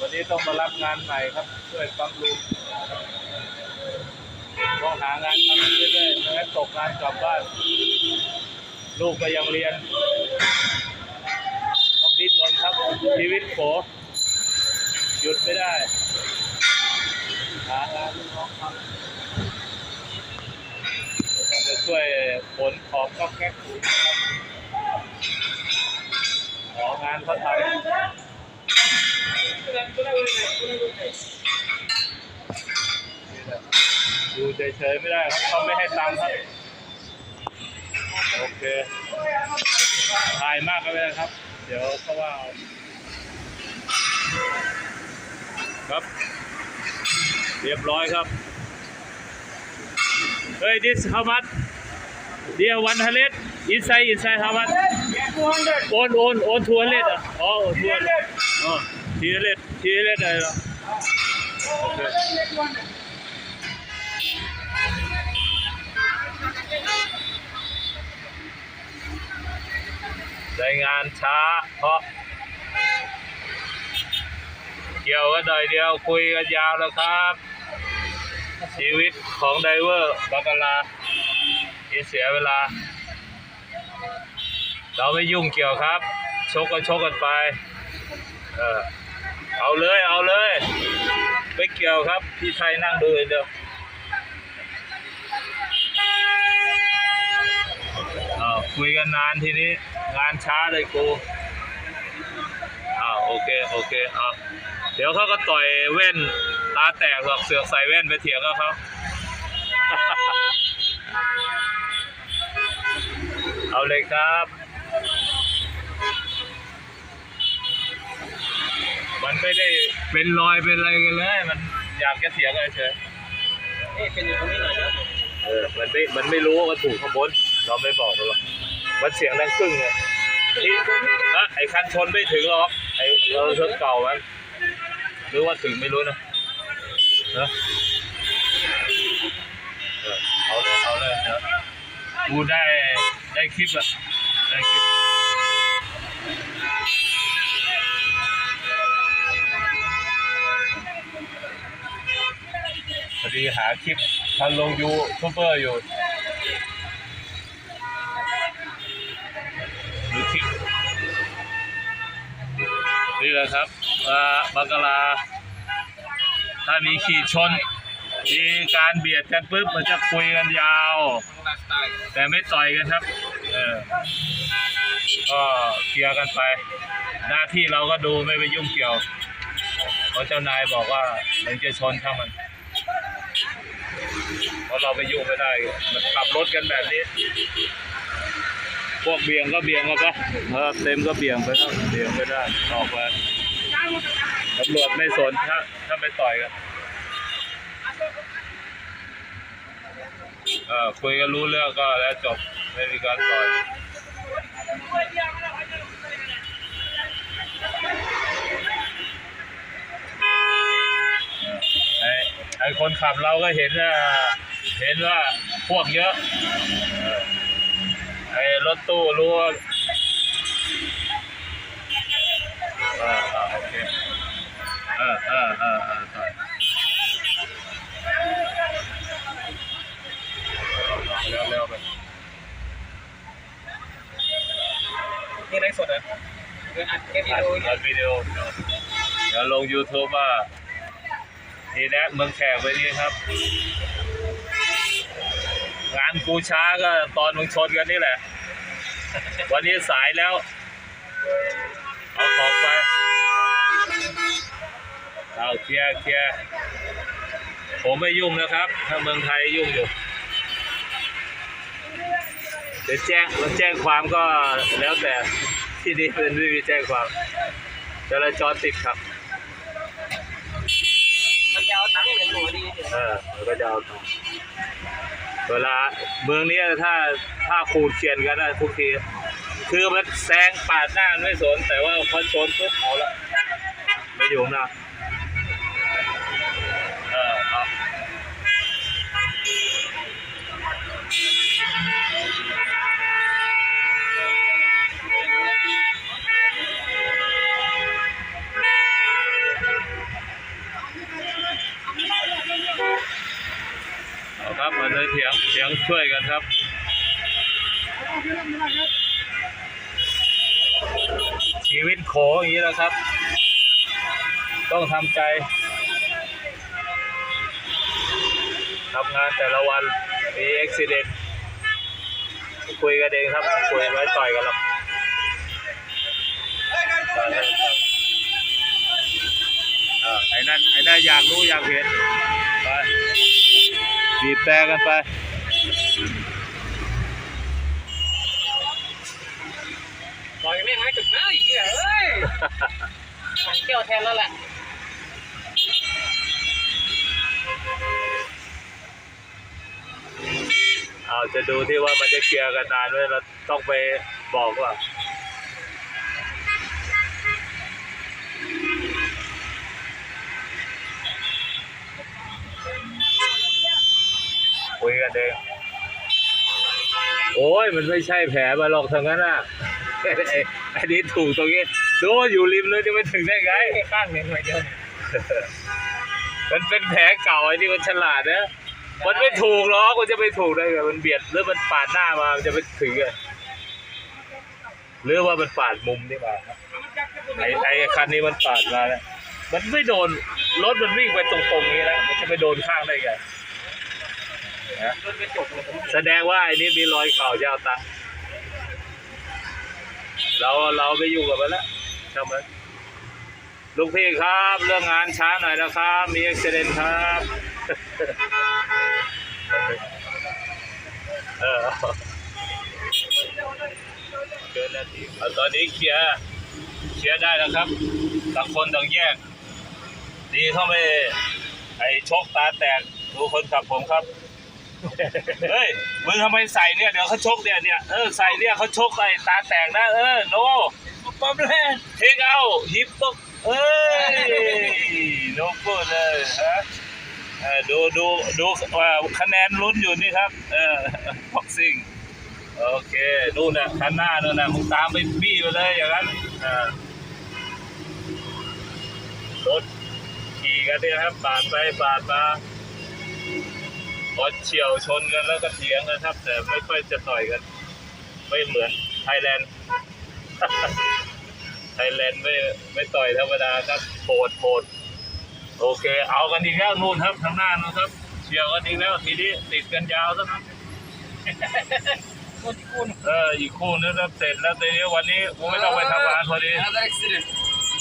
วันนี้ต้องมารับงานใหม่ครับช่วยปั๊มลูกต้องหางานทำเรื่อยๆไม่งั้นตกงานกลับบ้าน ลูกก็ยังเรียน ต้องดิ้นรนครับชีวิตโผหยุดไม่ได้ หางานลูกน้องทำต้องไปช่วยขนของก็แก๊กครับานเขาทำดูเฉยๆไม่ได้ครับเขาไม่ให้ตังค์ครับ โอเคถ่ายมากก็ไม่ได้ครับ เดี๋ยวเขาว่าเอาครับ เรียบร้อยครับ เฮ้ย this how much dear one hundred inside inside how much own own own two hundred อะอ๋อ two hundred อ๋อ three hundred three hundred อะไรเหรอโอเครายงานช้าเพราะเกี่ยวกันหน่อยเดียวคุยกันยาวแล้วครับ ชีวิตของไดเวอร์บักลาที่เสียเวลา เราไม่ยุ่งเกี่ยวครับ ชกกันชกกันไป เออเอาเลยเอาเลยไม่เกี่ยวครับ พี่ไทยนั่งดูองเดียวอ้าคุยกันนานทีนี้ งานช้าเลยกูอ้าวโอเคโอเคเอาเดี๋ยวเขาก็ต่อยเว่นตาแตกหรอกเสือกใส่แว่นไปเถียงกับเขาเอาเลยครับ มันไม่ได้เป็นรอยเป็นอะไรกันเลย มันอยากจะเถียงกันเฉยเอ๊ะเป็นอยู่ตรงนี้หน่อยครับเออ มันไม่ มันไม่รู้ว่าถูกข้างบน เราไม่บอกมันหรอกมันเสียงดังกึ้งไงที่ฮะไอ้คันชนไม่ถึงหรอก ไอ้เรารถเก่ามันหรือว่าถึงไม่รู้นะเนอะเออเอาเลยเอาเลยเดี๋ยวกูได้ได้คลิปอะได้คลิป พอดีหาคลิปทันลงยูทูบเบอร์อยู่ดูคลิปนี่แหละครับอ่าบังกลา ถ้ามีขีดชนมีการเบียดกันปุ๊บมันจะคุยกันยาว แต่ไม่ต่อยกันครับ เออ ก็เคลียร์กันไป หน้าที่เราก็ดูไม่ไปยุ่งเกี่ยว เพราะเจ้านายบอกว่ามันจะชนถ้ามัน เพราะเราไปยุ่งไม่ได้ มันขับรถกันแบบนี้ พวกเบี่ยงก็เบียงกันไปเออเต็มก็เบียงไปครับเบียงไม่ได้ออกไปตำรวจไม่สนถ้าถ้าไปต่อยกันเออคุยกันรู้เรื่องก็แล้วจบไม่มีการต่อย ไอ้คนขับเราก็เห็นว่าเห็นว่าพวกเยอะไอ้รถตู้รู้ว่าออเออโอเคเออเออเออเออต่อยเร็วๆไป นี่ไลฟ์สดอเดินอัดเทปวิอัดดีโอเนี่อัดวิดีโอเดี๋ยวลง YouTube ว่าทีแรกเมืองแขกไปนี่ครับ งานกูช้าก็ตอนมึงชนกันนี่แหละ วันนี้สายแล้ว เอาของไป เอาเคลียร์เคลียร์ผมไม่ยุ่งนะครับ ถ้าเมืองไทยยุ่งอยู่ เดี๋ยวแจ้งเราแจ้งความก็แล้วแต่ที่นี่เป็นไม่มีแจ้งความจราจรติดครับมันจะเอาตังค์เหมือนหนูดีเนี่ยเออมันก็จะเอาต่อเวลาเมืองนี้ถ้าถ้าขูดเขียนกันนะทุกทีคือมันแซงปาดหน้าไม่สนแต่ว่าพอชนปุ๊บเอาละไม่อยู่นะเออเอา เสียง ช่วยกันครับชีวิตโขอย่างนี้แล้วครับ ต้องทำใจทำงานแต่ละวันมีอุบิเหตุคุยกันเองครับ คุยไว้ต่อยกันหรอกต่อยกันต่อยอ่าไอ้นั่นไอ้นั่นอยากรู้อยากเห็นไปบีบแต่กันไป ปล่อยไม่หายจุดนะอีกอะเอ้ยหางเกี่ยวแทนแล้วแหละเอาจะดูที่ว่ามันจะเคลียร์กันนานไหมเราต้องไปบอกว่าคุยกันเอง โอ้ยมันไม่ใช่แผลมาหรอกทางนั้นอะไอ้ไอ้นี่ถูกตรงนี้ดูอยู่ริมเลยจะไปถึงได้ไงไอ้ข้างเนี่ยหน่อยเดียวมันเป็นแผลเก่าไอ้นี่มันฉลาดนะมันไม่ถูกหรอกมันจะไปถูกได้ไงมันเบียดหรือมันปาดหน้ามามันจะไปถึงอะหรือว่ามันปาดมุมนี่มาไอ้ไอ้คันนี้มันปาดมาแล้วมันไม่โดนรถมันวิ่งไปตรงๆนี้แล้วมันจะไปโดนข้างได้ไง แสดงว่าไอ้นี่มีรอยเก่าจะเอาตังค์เราเราไปอยู่กับมันแล้วใช่ไหมลูกพี่ครับ เรื่องงานช้าหน่อยนะครับ มีอุบิเหตุครับ เออเกินนาทีเอาตอนนี้เคลียร์เคลียร์ได้แล้วครับต่างคนต่างแยก ดีเข้าไม่ไอ้ชกตาแตกดูคนขับผมครับ เฮ้ยมึงทำไมใส่เนี่ยเดี๋ยวเขาชกเนี่ยเนี่ยเออใส่เนี่ยเขาชกไอ้ตาแตกนะเออโนปั๊มเลยเทคเอาฮิปปุ๊บเอ้ยโนกูเลยฮะเออดูดูดูว่าคะแนนลุ้นอยู่นี่ครับ เออบ็อกซิ่งโอเคนู่นน่ะคันหน้านู่นน่ะมึงตามไปบี้ไปเลยอย่างนั้นเออรถขี่กันเนี่ยครับปาดไปปาดมา พอเฉียวชนกันแล้วก็เถียงกันครับ แต่ไม่ค่อยจะต่อยกัน ไม่เหมือนไทยแลนด์ไทยแลนด์ไม่ไม่ต่อยธรรมดาครับโหดโหดโอเค เอากันอีกแล้วนู่นครับทางหน้านู่นครับเฉียวกันอีกแล้วทีนี้ติดกันยาวซะครับคนที่คุณเอออีกคู่นึงแล้วเสร็จแล้วทีนี้วันนี้กูไม่ต้องไปทำงานพอดีแล้วอุบิเหตุ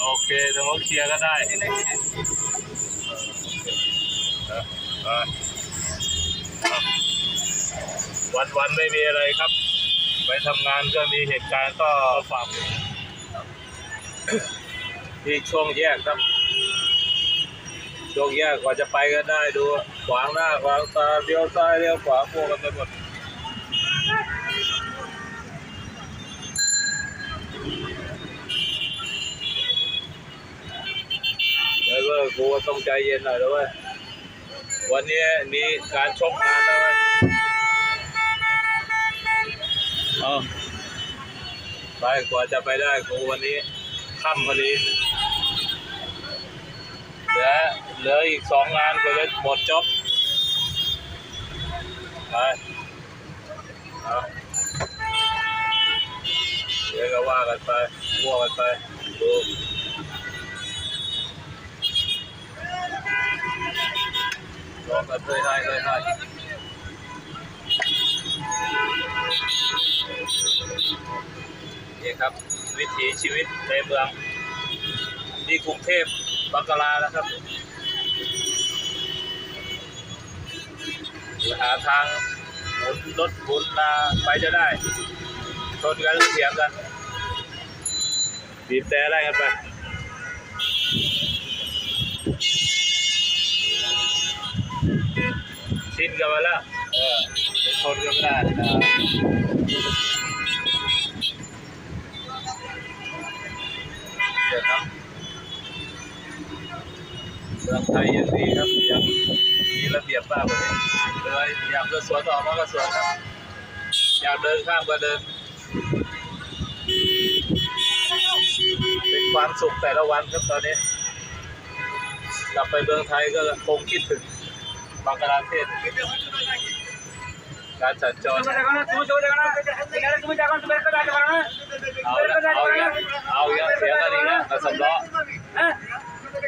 โอเคแต่ว่าเคลียร์ก็ได้ วันวันๆไม่มีอะไรครับ ไปทำงานก็มีเหตุการณ์ก็ฝากที่ช่วงแยกครับ ช่วงแยกกว่าจะไปกันได้ดูขวางหน้าขวางตาเลี้ยวซ้ายเลี้ยวขวาพวกกันไปหมดแล้วก็กูต้องใจเย็นหน่อยแล้วเว้ย วันนี้มีการชกงานแล้วเว้ยเอาไปกว่าจะไปได้กูวันนี้ค่ำพอดีเหลือเหลืออีกสองงานก็จะหมดจบไปเอาเดี๋ยวก็ว่ากันไปมั่วกันไปดู ลองกันเลยให้เลยให้นี่ครับ วิถีชีวิตในเมืองที่กรุงเทพบังกลานะครับหาทางหมุนรถหมุนมาไปจะได้ชนกันเสียงกันบีบแต่ไล่กันไป ชินกันมาแล้วเออไปชนกันไม่ได้นะเดี๋ยวครับเมืองไทยยังดีครับยังมีระเบียบมากกว่านี้เลยอยากจะสวนออกมาก็สวนครับ อยากเดินข้ามก็เดิน เป็นความสุขแต่ละวันครับตอนนี้ กลับไปเมืองไทยก็คงคิดถึง บังกลาเทศ การสัญจร तुम्हें देखो ना तुम्हें जो देखो ना यार तुम्हें देखो तुम्हें को जाके मारना เอาละเอาอย่างเอาอย่างเสียงกันอีกนะกระสำล้อ हैं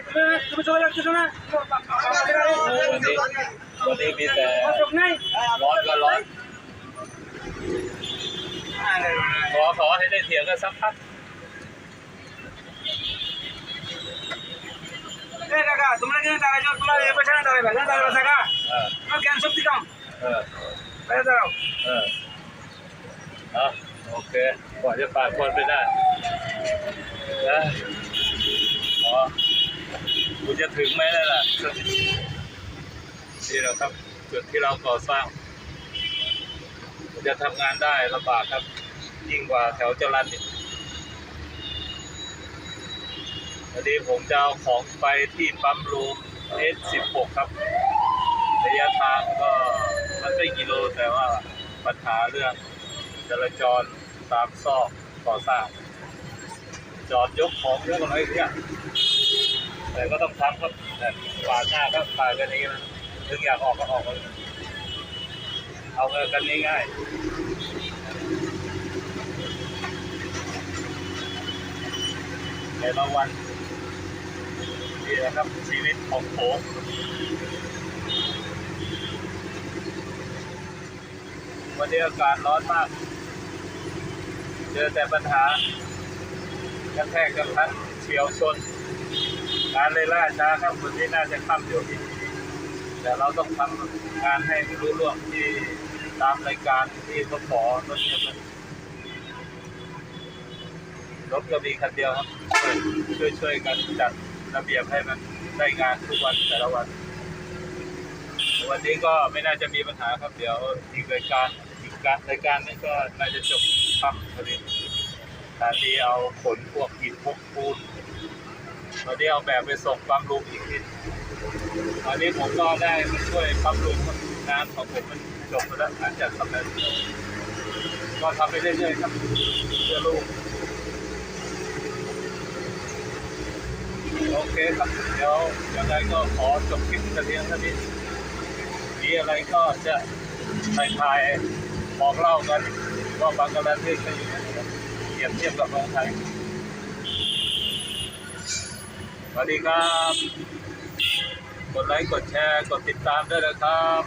तुम्हें तुम्हें जो लगते हो ना วันนี้วันนี้มีแต่ वो रुक नहीं ร้อนก็ร้อนขอขอให้ได้เถียงกันสักพัก এ কাকা তোমরা কেন দাঁড়াইছো তোমরা এ পেছনে দাঁড়াইবা কেন দাঁড়াইবা কাকা তোমার জ্ঞান শক্তি কম হ্যাঁ দাঁড়াও হ্যাঁ โอเคกว่าจะปาคนไปได้อ๋อกูจะถึงไหมล่ะนี่แหลครับจุดที่เราก่อสร้างจะทำงานได้ลำบากครับ ยิ่งกว่าแถวเจรันอีก วันนี้ผมจะเอาของไปที่ปั๊มรูม S16 ครับ ระยะทางก็มันไม่กิโลแต่ว่าปัญหาเรื่องจราจรตามซอกก่อสร้าง จอดยกของเยอะกันเลยเนี่ยแต่ก็ต้องทำครับแต่ปาดหน้าก็ปาดกันอย่างนี้นะถึงอยากออกก็ออกเลยเอาเงินกันง่ายๆในละวัน แหละครับชีวิตของผมวันนี้อากาศร้อนมาก เจอแต่ปัญหากระแทกกันทันเฉียวชนงานเลยล่าช้าครับวันนี้น่าจะค่ำอยู่แต่เราต้องทำงานให้รู้ล่วงที่ตามรายการที่เขาขอรถเยอะรถก็มีคันเดียวครับ ช่วยช่วยกันจัด ระเบียบให้มันได้งานทุกวันแต่ละวัน วันนี้ก็ไม่น่าจะมีปัญหาครับเดี๋ยวอีกรายการอีกการรายการนี้ก็น่าจะจบค่ำพอดีตอนนี้เอาขนพวกหินพวกปูนตอนนี้เอาแบบไปส่งปั๊มลูกอีกทีตอนนี้ผมก็ได้มาช่วยปั๊มลูกงานของผมมันจบไปแล้วหลังจากทำแล้วก็ทำไปเรื่อยๆครับเพื่อลูก โอ เคครับเดี๋ยวยังไงก็ขอจบคลิปกันเพียงเท่านี้มีอะไรก็จะถ่ายทายๆบอกเล่ากันว่าบางกรณีเป็นยังไงครับเปรียบเทียบกับเมืองไทยสวัสดีครับ กดไลค์ กดแชร์ กดติดตามด้วยนะครับ